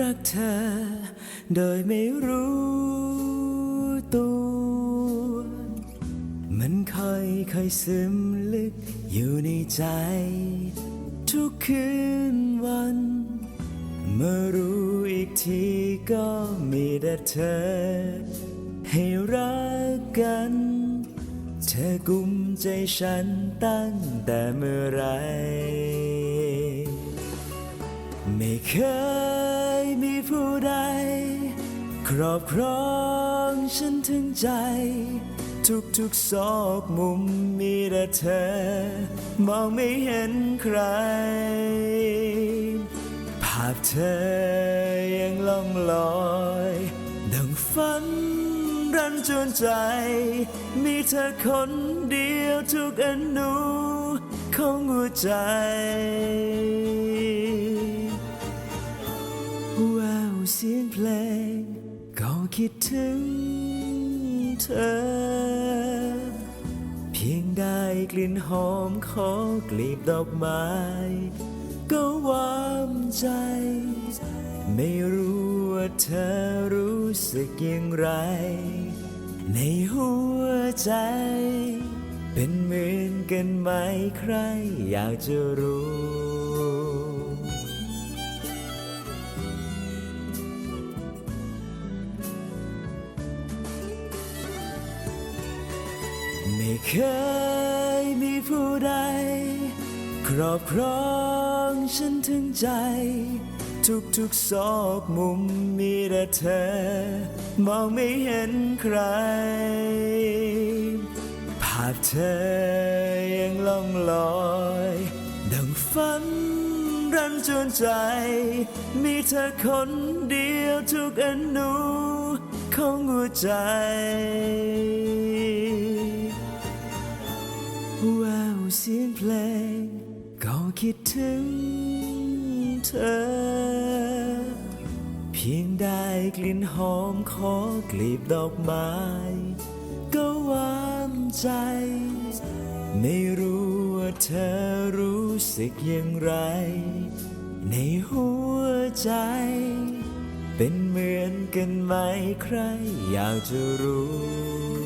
รักเธอ โดยไม่รู้ตัว มันค่อยค่อยๆซึมลึกอยู่ในใจ ทุกคืนวัน เมื่อรู้อีกทีก็มีแต่เธอ ให้รักกัน เธอกุมใจฉันตั้งแต่เมื่อไร ไม่เคยมีผู้ใด ครอบครองฉันถึงใจ ทุกๆซอกมุมมีแต่เธอ มองไม่เห็นใคร ภาพเธอยังล่องลอยดังฝันรันจนใจ มีเธอคนเดียวทุกอนุของหัวใจ แววเสียงเพลง ก็คิดถึงเธอ เพียงได้กลิ่นหอมของกลีบดอกไม้ ก็วามใจ ไม่รู้ว่าเธอรู้สึกอย่างไร ในหัวใจ เป็นเหมือนกันไหมใครอยากจะรู้ ไม่เคยมีผู้ใด ครอบครองฉันถึงใจ ทุกๆซอกมุมมีแต่เธอ มองไม่เห็นใคร ภาพเธอยังล่องลอย ดังฝันรันจวนใจ มีเธอคนเดียวทุกอนุของหัวใจ คิดถึงเธอ เพียงได้กลิ่นหอมของกลีบดอกไม้ ก็วามใจ ไม่รู้ว่าเธอรู้สึกอย่างไร ในหัวใจ เป็นเหมือนกันไหมใครอยากจะรู้